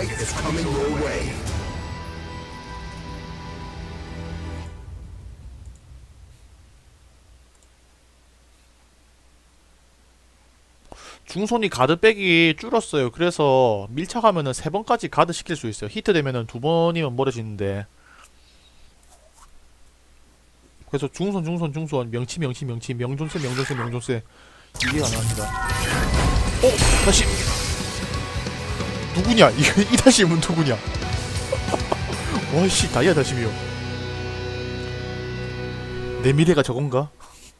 fight is coming your way. 중손이 가드 빼기 줄었어요. 그래서 밀착하면은 세 번까지 가드 시킬 수 있어요. 히트 되면은 두 번이면 멀어지는데. 그래서 중손 중손 중손 명치 명치 명치 명존세 명존세 명존세 이게 가능합니다. 어 다시 누구냐 이 이 다시문 누구냐? 와씨 다이아 다시미요. 내 미래가 저건가?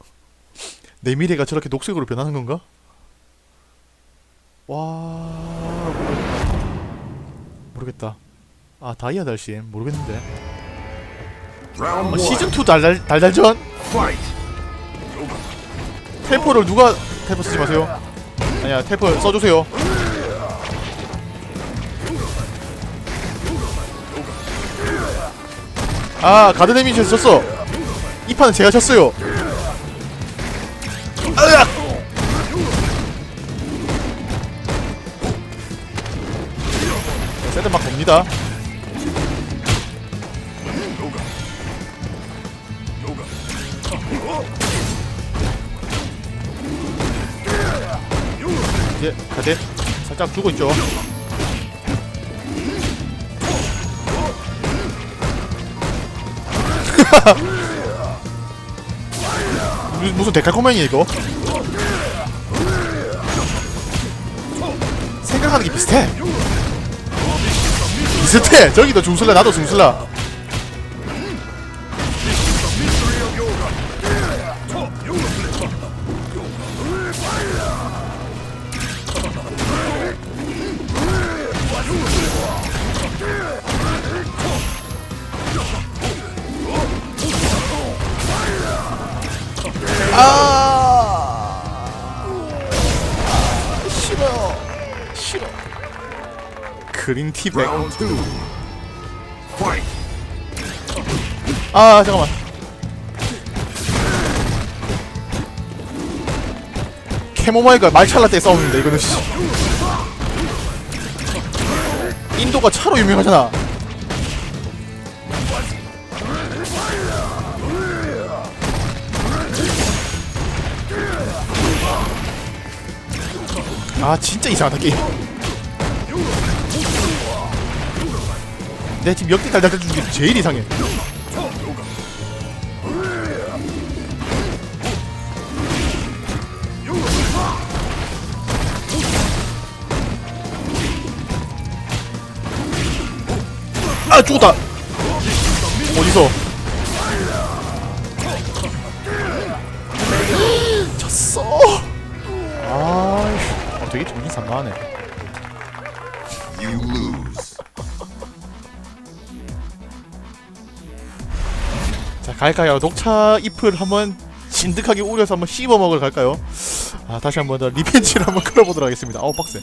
내 미래가 저렇게 녹색으로 변하는 건가? 와 모르겠다. 아 다이아 달심 모르겠는데. One. 시즌 2 달달 달달전. 텔포를 누가 텔포 쓰지 마세요. 아니야 텔포 써주세요. 아 가드 데미지 썼어. 이 판은 제가 쳤어요. 으악! 세드 막 봅니다. 이제 가드 살짝 주고 있죠. 무- 무슨 데칼코맨이야 이거? 생각하는 게 비슷해. 비슷해. 저기도 중슬라 나도 중슬라. 그린티 백 Round two. Fight. 아 잠깐만 캐모마일과 말찰라 때 싸우는데 이거는 씨. 인도가 차로 유명하잖아 아 진짜 이상하다 게임 내 지금 역대 달달달 중에 제일 이상해. 아 죽었다. 어디서? 졌어. 아, 되게 정신 산만하네 갈까요? 녹차 잎을 한번 진득하게 우려서 한번 씹어 먹으러 갈까요? 아 다시 한번 더 리벤지를 한번 끌어보도록 하겠습니다. 아우 빡세.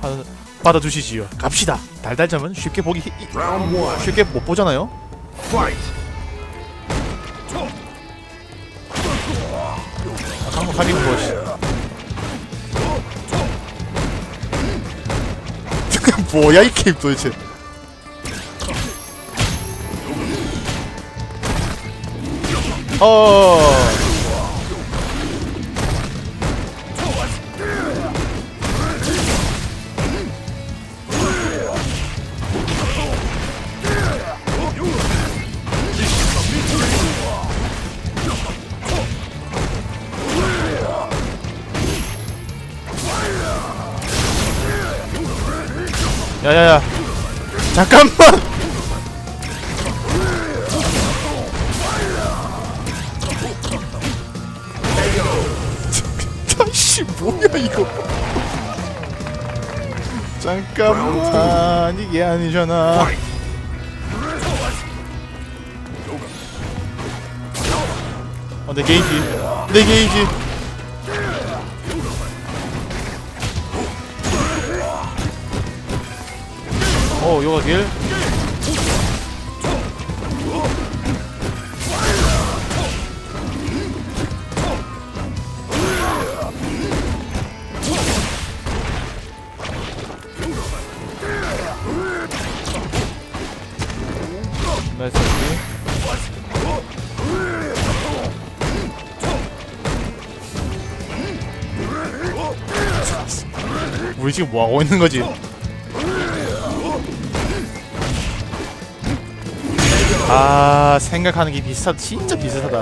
하, 받아주시지요. 갑시다. 달달점은 쉽게 보기 히-. 쉽게 못 보잖아요? Fight. 아, 강력 가리는 것이 뭐야 이 게임 도대체 어. 야야야. 잠깐만 이거. 잠깐만. 이게 아니잖아. 어, 내 게이지. 내 게이지. 어 요가 길 우리 지금 뭐 하고 있는 거지? 아 생각하는 게 비슷하 진짜 비슷하다.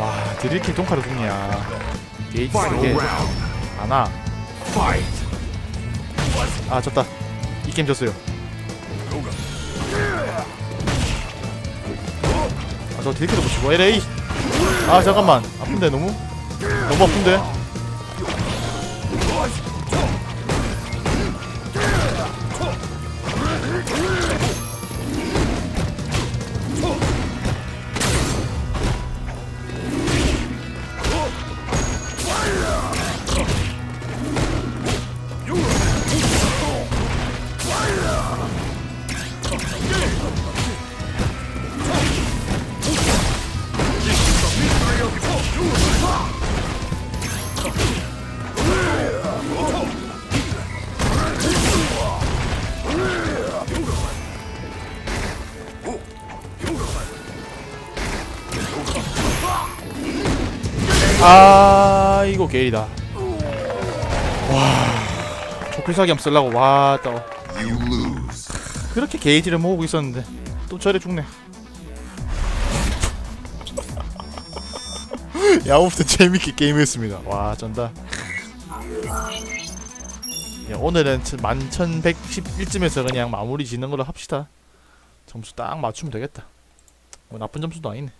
와 드릴킬 동카를 죽냐? 게이지 round. 안와. 아 졌다. 이 게임 졌어요. 아저 딜킬도 못 치고 LA. 아 잠깐만 아픈데 너무 너무 아픈데. 아 이거 게일이다. 와 조필사기 한번 쓰려고 와따. 그렇게 게이지를 모으고 있었는데 또 저래 죽네. 야무튼 재밌게 게임했습니다. 와 쩐다. 야, 오늘은 11,111쯤에서 그냥 마무리 짓는 걸로 합시다. 점수 딱 맞추면 되겠다. 뭐 나쁜 점수도 아니네.